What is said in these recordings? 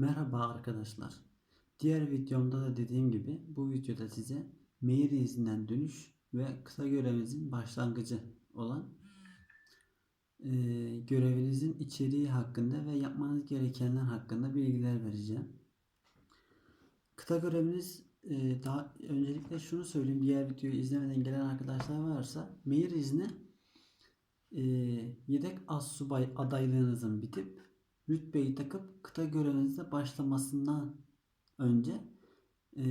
Merhaba arkadaşlar. Diğer videomda da dediğim gibi bu videoda size mail izinden dönüş ve kısa görevimizin başlangıcı olan e, görevinizin içeriği hakkında ve yapmanız gerekenler hakkında bilgiler vereceğim. Kısa göreviniz e, daha öncelikle şunu söyleyeyim diğer videoyu izlemeden gelen arkadaşlar varsa mail izni e, yedek assubay adaylığınızın bitip rütbeyi takıp kıta görevinize başlamasından önce e,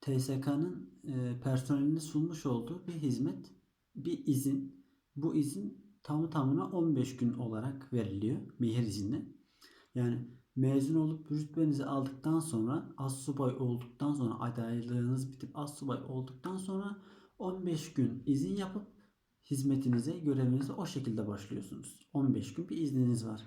TSK'nın e, personeline sunmuş olduğu bir hizmet, bir izin. Bu izin tamı tamına 15 gün olarak veriliyor mihir izni. Yani mezun olup rütbenizi aldıktan sonra assubay olduktan sonra adaylığınız bitip assubay olduktan sonra 15 gün izin yapıp hizmetinize, görevinize o şekilde başlıyorsunuz. 15 gün bir izniniz var.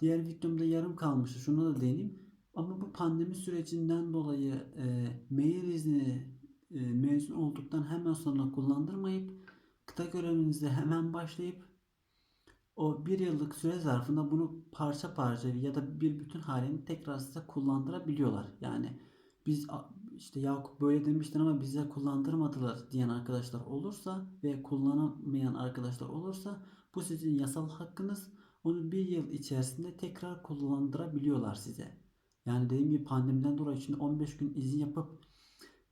Diğer videomda yarım kalmıştı. Şuna da değineyim. Ama bu pandemi sürecinden dolayı e, mail izni e, mezun olduktan hemen sonra kullandırmayıp kıta görevinizde hemen başlayıp o bir yıllık süre zarfında bunu parça parça ya da bir bütün halini tekrar size kullandırabiliyorlar. Yani biz işte Yakup böyle demiştin ama bize kullandırmadılar diyen arkadaşlar olursa ve kullanamayan arkadaşlar olursa bu sizin yasal hakkınız. Onu bir yıl içerisinde tekrar kullandırabiliyorlar size. Yani dediğim gibi pandemiden dolayı şimdi 15 gün izin yapıp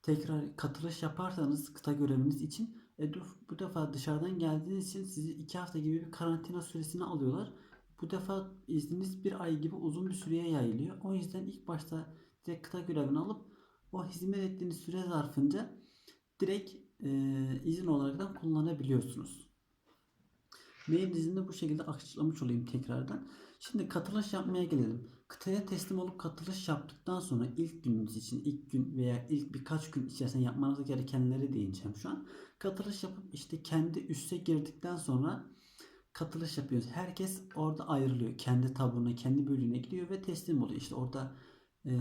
tekrar katılış yaparsanız kıta göreviniz için e, bu defa dışarıdan geldiğiniz için sizi 2 hafta gibi bir karantina süresine alıyorlar. Bu defa izniniz bir ay gibi uzun bir süreye yayılıyor. O yüzden ilk başta direkt kıta görevini alıp o hizmet ettiğiniz süre zarfınca direkt e, izin olaraktan kullanabiliyorsunuz. Mail dizinde bu şekilde açıklamış olayım tekrardan. Şimdi katılış yapmaya gelelim. Kıtaya teslim olup katılış yaptıktan sonra ilk gününüz için ilk gün veya ilk birkaç gün içerisinde yapmanız gerekenleri değineceğim şu an. Katılış yapıp işte kendi üste girdikten sonra katılış yapıyoruz. Herkes orada ayrılıyor. Kendi tabuna, kendi bölüğüne gidiyor ve teslim oluyor. İşte orada e,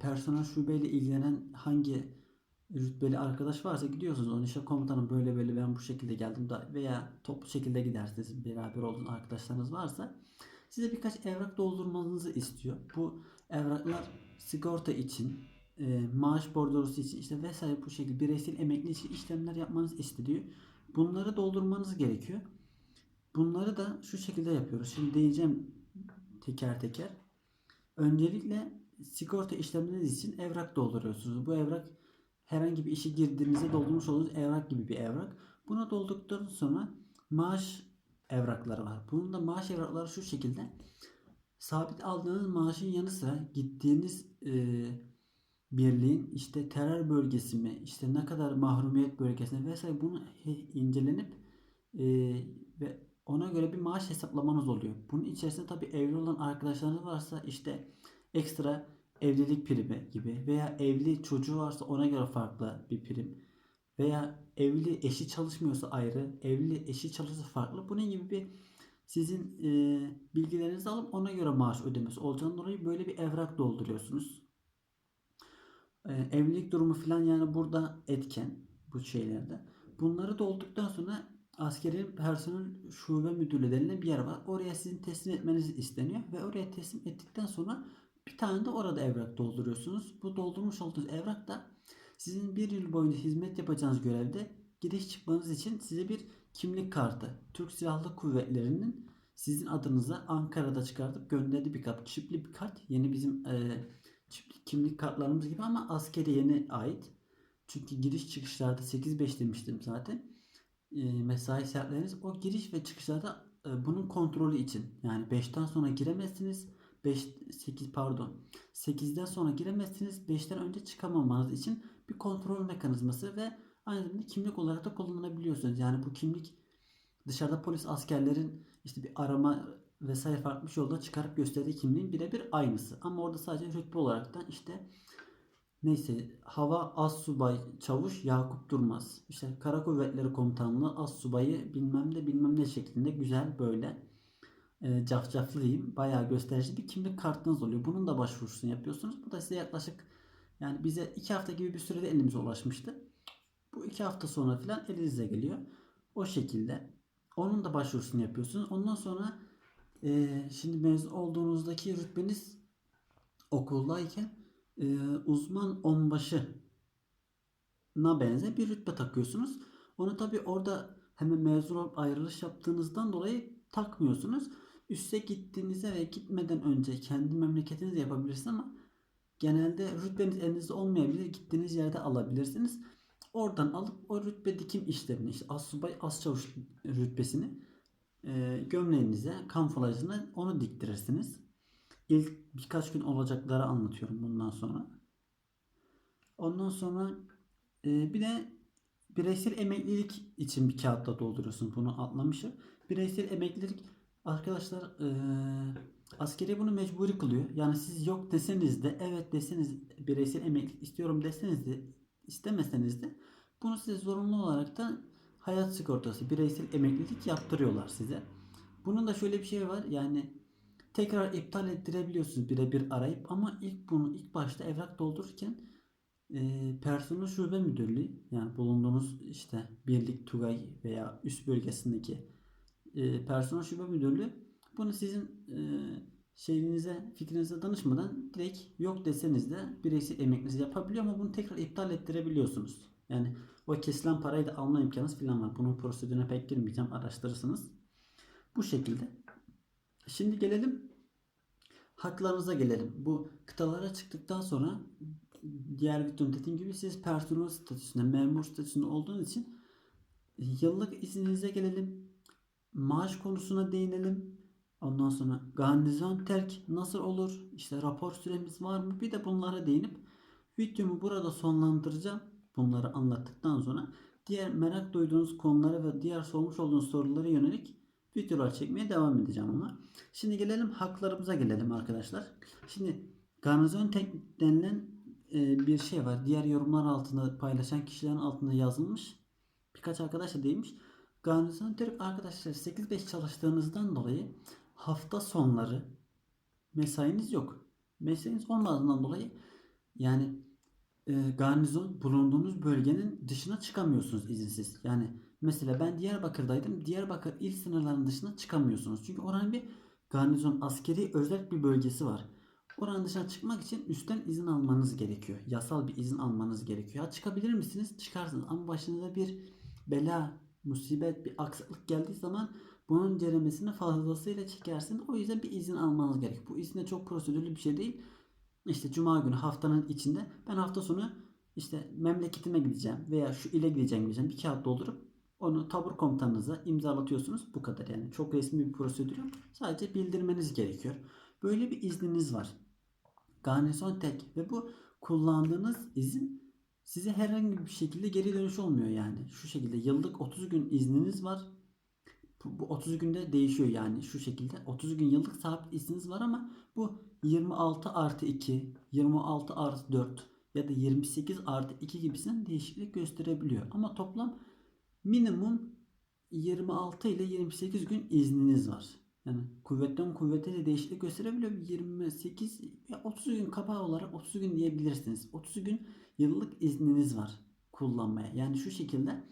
personel şubeyle ilgilenen hangi rütbeli arkadaş varsa gidiyorsunuz. Onun işte komutanım böyle böyle ben bu şekilde geldim da veya toplu şekilde gidersiniz beraber olduğunuz arkadaşlarınız varsa size birkaç evrak doldurmanızı istiyor. Bu evraklar sigorta için, e, maaş bordrosu için işte vesaire bu şekilde bireysel emekli için işlemler yapmanız isteniyor. Bunları doldurmanız gerekiyor. Bunları da şu şekilde yapıyoruz. Şimdi değineceğim teker teker. Öncelikle sigorta işlemleriniz için evrak dolduruyorsunuz. Bu evrak herhangi bir işe girdiğinizde doldurmuş olduğunuz evrak gibi bir evrak. Buna doldurduktan sonra maaş evrakları var. Bunun da maaş evrakları şu şekilde. Sabit aldığınız maaşın yanı sıra gittiğiniz e, birliğin işte terör bölgesi mi, işte ne kadar mahrumiyet bölgesine vesaire bunu incelenip e, ve ona göre bir maaş hesaplamanız oluyor. Bunun içerisinde tabii evli olan arkadaşlarınız varsa işte ekstra evlilik primi gibi veya evli çocuğu varsa ona göre farklı bir prim veya evli eşi çalışmıyorsa ayrı, evli eşi çalışırsa farklı. Bunun gibi bir sizin e, bilgilerinizi alıp ona göre maaş ödemesi olacağından dolayı böyle bir evrak dolduruyorsunuz. E, evlilik durumu falan yani burada etken bu şeylerde. Bunları dolduktan sonra askeri personel şube müdürlüğü bir yer var. Oraya sizin teslim etmeniz isteniyor ve oraya teslim ettikten sonra bir tane de orada evrak dolduruyorsunuz. Bu doldurmuş olduğunuz evrak da sizin bir yıl boyunca hizmet yapacağınız görevde giriş çıkmanız için size bir kimlik kartı. Türk Silahlı Kuvvetleri'nin sizin adınıza Ankara'da çıkartıp gönderdiği bir kart. Çipli bir kart. Yeni bizim e, çipli kimlik kartlarımız gibi ama askeri yeni ait. Çünkü giriş çıkışlarda 8-5 demiştim zaten. E, mesai saatleriniz o giriş ve çıkışlarda e, bunun kontrolü için. Yani 5'ten sonra giremezsiniz. 5 8 pardon 8'den sonra giremezsiniz. 5'ten önce çıkamamanız için bir kontrol mekanizması ve aynı zamanda kimlik olarak da kullanabiliyorsunuz. Yani bu kimlik dışarıda polis askerlerin işte bir arama vesaire farklı bir yolda çıkarıp gösterdiği kimliğin birebir aynısı. Ama orada sadece rütbe olaraktan işte neyse hava az subay çavuş Yakup Durmaz. İşte Kara Kuvvetleri Komutanlığı az subayı bilmem de bilmem ne şeklinde güzel böyle e, cafcaflı diyeyim. Bayağı gösterici bir kimlik kartınız oluyor. Bunun da başvurusunu yapıyorsunuz. Bu da size yaklaşık yani bize iki hafta gibi bir sürede elimize ulaşmıştı. Bu iki hafta sonra filan elinize geliyor. O şekilde. Onun da başvurusunu yapıyorsunuz. Ondan sonra e, şimdi mezun olduğunuzdaki rütbeniz okuldayken e, uzman onbaşı na benzer bir rütbe takıyorsunuz. Onu tabi orada hemen mezun olup ayrılış yaptığınızdan dolayı takmıyorsunuz. Üste gittiğinizde ve gitmeden önce kendi memleketinizde yapabilirsiniz ama genelde rütbeniz elinizde olmayabilir. Gittiğiniz yerde alabilirsiniz. Oradan alıp o rütbe dikim işlemini işte assubay asçavuş rütbesini e, gömleğinize, kamuflajına onu diktirirsiniz. İlk birkaç gün olacakları anlatıyorum bundan sonra. Ondan sonra e, bir de bireysel emeklilik için bir kağıtta dolduruyorsun. Bunu atlamışım. Bireysel emeklilik arkadaşlar e, askeri bunu mecburi kılıyor. Yani siz yok deseniz de evet deseniz bireysel emeklilik istiyorum deseniz de istemeseniz de bunu size zorunlu olarak da hayat sigortası bireysel emeklilik yaptırıyorlar size. Bunun da şöyle bir şey var. Yani tekrar iptal ettirebiliyorsunuz birebir arayıp ama ilk bunu ilk başta evrak doldururken e, personel şube müdürlüğü yani bulunduğunuz işte birlik Tugay veya üst bölgesindeki e, personel şube müdürlüğü bunu sizin e, şeyinize fikrinize danışmadan direkt yok deseniz de bireysel emeklinizi yapabiliyor ama bunu tekrar iptal ettirebiliyorsunuz. Yani o kesilen parayı da alma imkanınız falan var. Bunun prosedürüne pek girmeyeceğim. Araştırırsınız. Bu şekilde. Şimdi gelelim haklarınıza gelelim. Bu kıtalara çıktıktan sonra diğer videomda dediğim gibi siz personel statüsünde, memur statüsünde olduğunuz için yıllık izninize gelelim. Maaş konusuna değinelim. Ondan sonra garnizon terk nasıl olur? İşte rapor süremiz var mı? Bir de bunlara değinip videomu burada sonlandıracağım. Bunları anlattıktan sonra diğer merak duyduğunuz konuları ve diğer sormuş olduğunuz sorulara yönelik videolar çekmeye devam edeceğim ama. Şimdi gelelim haklarımıza gelelim arkadaşlar. Şimdi garnizon tek denilen e, bir şey var. Diğer yorumlar altında paylaşan kişilerin altında yazılmış. Birkaç arkadaş da değmiş. Garnizon Türk arkadaşlar 8-5 çalıştığınızdan dolayı hafta sonları mesainiz yok. Mesainiz olmadığından dolayı yani e, garnizon bulunduğunuz bölgenin dışına çıkamıyorsunuz izinsiz. Yani mesela ben Diyarbakır'daydım. Diyarbakır il sınırlarının dışına çıkamıyorsunuz. Çünkü oranın bir garnizon askeri özel bir bölgesi var. Oranın dışına çıkmak için üstten izin almanız gerekiyor. Yasal bir izin almanız gerekiyor. Ya çıkabilir misiniz? Çıkarsınız. Ama başınıza bir bela, musibet, bir aksaklık geldiği zaman bunun ceremesini fazlasıyla çekersiniz. O yüzden bir izin almanız gerekiyor. Bu izin de çok prosedürlü bir şey değil. İşte cuma günü haftanın içinde ben hafta sonu işte memleketime gideceğim veya şu ile gideceğim gideceğim bir kağıt doldurup onu tabur komutanınıza imzalatıyorsunuz. Bu kadar yani. Çok resmi bir prosedür yok. Sadece bildirmeniz gerekiyor. Böyle bir izniniz var. Garnizon tek ve bu kullandığınız izin size herhangi bir şekilde geri dönüş olmuyor yani. Şu şekilde yıllık 30 gün izniniz var. Bu 30 günde değişiyor yani şu şekilde. 30 gün yıllık sabit izniniz var ama bu 26 artı 2, 26 artı 4 ya da 28 artı 2 gibisinden değişiklik gösterebiliyor. Ama toplam minimum 26 ile 28 gün izniniz var. Yani kuvvetten kuvvete de değişiklik gösterebiliyor. 28 ya 30 gün kaba olarak 30 gün diyebilirsiniz. 30 gün yıllık izniniz var kullanmaya. Yani şu şekilde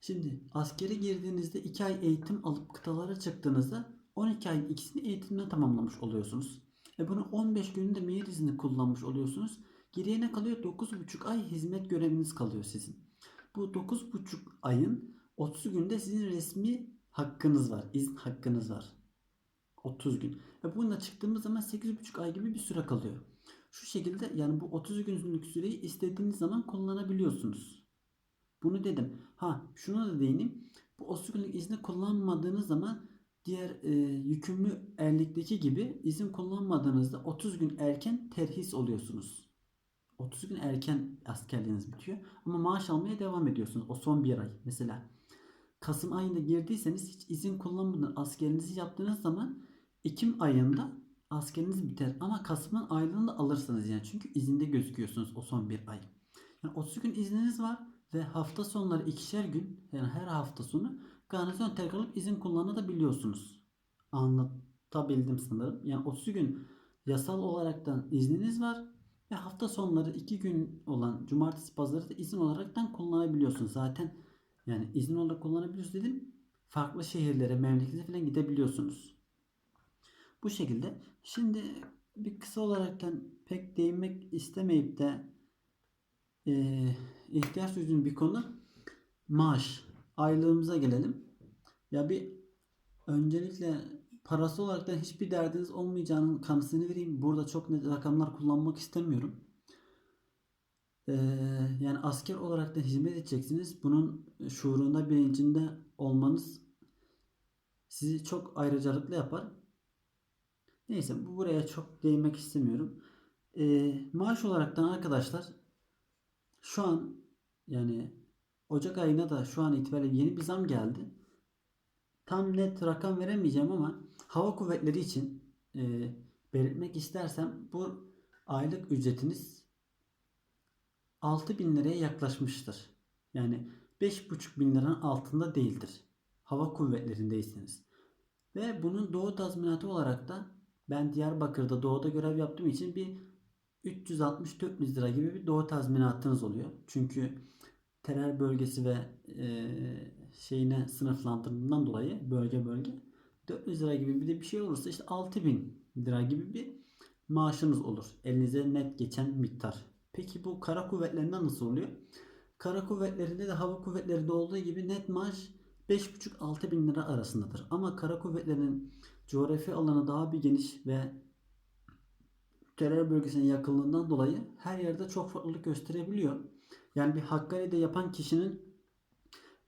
şimdi askere girdiğinizde 2 ay eğitim alıp kıtalara çıktığınızda 12 ayın ikisini eğitimden tamamlamış oluyorsunuz. Ve bunu 15 gününde meyil izni kullanmış oluyorsunuz. Geriye ne kalıyor? 9,5 ay hizmet göreviniz kalıyor sizin. Bu 9,5 ayın 30 günde sizin resmi hakkınız var. izin hakkınız var. 30 gün. Ve bununla çıktığımız zaman 8,5 ay gibi bir süre kalıyor. Şu şekilde yani bu 30 günlük süreyi istediğiniz zaman kullanabiliyorsunuz. Bunu dedim. Ha şuna da değineyim. Bu 30 günlük izni kullanmadığınız zaman diğer e, yükümlü erlikteki gibi izin kullanmadığınızda 30 gün erken terhis oluyorsunuz. 30 gün erken askerliğiniz bitiyor. Ama maaş almaya devam ediyorsunuz. O son bir ay. Mesela Kasım ayında girdiyseniz hiç izin kullanmadan askerinizi yaptığınız zaman Ekim ayında askeriniz biter. Ama Kasım'ın aylığını da alırsınız yani. Çünkü izinde gözüküyorsunuz o son bir ay. Yani 30 gün izniniz var ve hafta sonları ikişer gün yani her hafta sonu garnizon terk alıp izin kullanabiliyorsunuz. Anlatabildim sanırım. Yani 30 gün yasal olaraktan izniniz var ve hafta sonları 2 gün olan cumartesi pazarı da izin olaraktan kullanabiliyorsunuz. Zaten yani izin olarak kullanabiliyorsunuz dedim. Farklı şehirlere, memlekete falan gidebiliyorsunuz. Bu şekilde. Şimdi bir kısa olaraktan pek değinmek istemeyip de eee, ihtiyaç duyduğum bir konu maaş. Aylığımıza gelelim. Ya bir öncelikle parası olarak da hiçbir derdiniz olmayacağının kanısını vereyim. Burada çok net rakamlar kullanmak istemiyorum. Eee, yani asker olarak da hizmet edeceksiniz. Bunun şuurunda, bilincinde olmanız sizi çok ayrıcalıklı yapar. Neyse bu buraya çok değinmek istemiyorum. Eee, maaş olaraktan arkadaşlar şu an yani Ocak ayına da şu an itibariyle yeni bir zam geldi. Tam net rakam veremeyeceğim ama hava kuvvetleri için eee, belirtmek istersem bu aylık ücretiniz 6000 liraya yaklaşmıştır. Yani 5,5 bin liranın altında değildir. Hava kuvvetlerindeyseniz. Ve bunun doğu tazminatı olarak da ben Diyarbakır'da doğuda görev yaptığım için bir 360-400 lira gibi bir doğu tazminatınız oluyor. Çünkü terör bölgesi ve eee, şeyine sınıflandırıldığından dolayı bölge bölge 400 lira gibi bir de bir şey olursa işte 6000 lira gibi bir maaşınız olur. Elinize net geçen miktar. Peki bu kara kuvvetlerinde nasıl oluyor? Kara kuvvetlerinde de hava kuvvetlerinde olduğu gibi net maaş 5,5-6 bin lira arasındadır. Ama kara kuvvetlerinin coğrafi alanı daha bir geniş ve terör bölgesine yakınlığından dolayı her yerde çok farklılık gösterebiliyor. Yani bir Hakkari'de yapan kişinin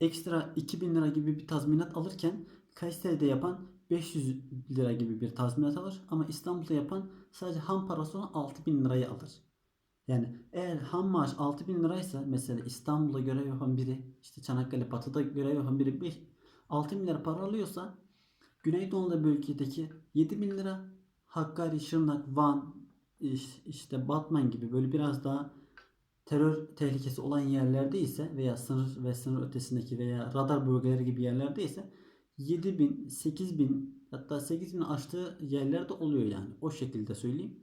ekstra 2000 lira gibi bir tazminat alırken Kayseri'de yapan 500 lira gibi bir tazminat alır ama İstanbul'da yapan sadece ham parası olan 6000 lirayı alır. Yani eğer ham maaş 6000 liraysa mesela İstanbul'da görev yapan biri işte Çanakkale Batı'da görev yapan biri 5 6000 lira para alıyorsa Güneydoğu'da bölgedeki 7000 lira Hakkari, Şırnak, Van, iş- işte Batman gibi böyle biraz daha terör tehlikesi olan yerlerde ise veya sınır ve sınır ötesindeki veya radar bölgeleri gibi yerlerde ise 7000, 8000 hatta 8000 aştığı yerlerde oluyor yani. O şekilde söyleyeyim.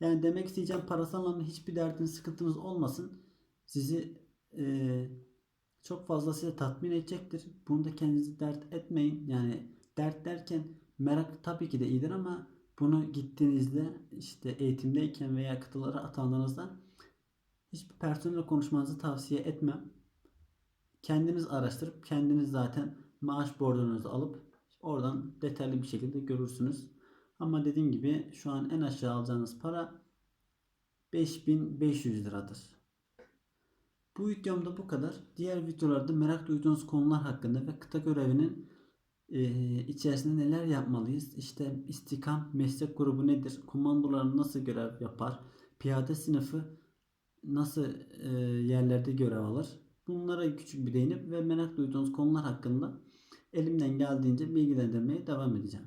Yani demek isteyeceğim parasal anlamda hiçbir derdiniz, sıkıntınız olmasın. Sizi eee, çok fazlasıyla tatmin edecektir. Bunu da kendinizi dert etmeyin. Yani dert derken merak tabii ki de iyidir ama bunu gittiğinizde işte eğitimdeyken veya kıtalara atandığınızda hiçbir personelle konuşmanızı tavsiye etmem. Kendiniz araştırıp kendiniz zaten maaş borcunuzu alıp oradan detaylı bir şekilde görürsünüz. Ama dediğim gibi şu an en aşağı alacağınız para 5500 liradır. Bu videomda bu kadar. Diğer videolarda merak duyduğunuz konular hakkında ve kıta görevinin içerisinde neler yapmalıyız? İşte istikam meslek grubu nedir? Komandolar nasıl görev yapar? Piyade sınıfı nasıl yerlerde görev alır? Bunlara küçük bir değinip ve merak duyduğunuz konular hakkında elimden geldiğince bilgilendirmeye devam edeceğim.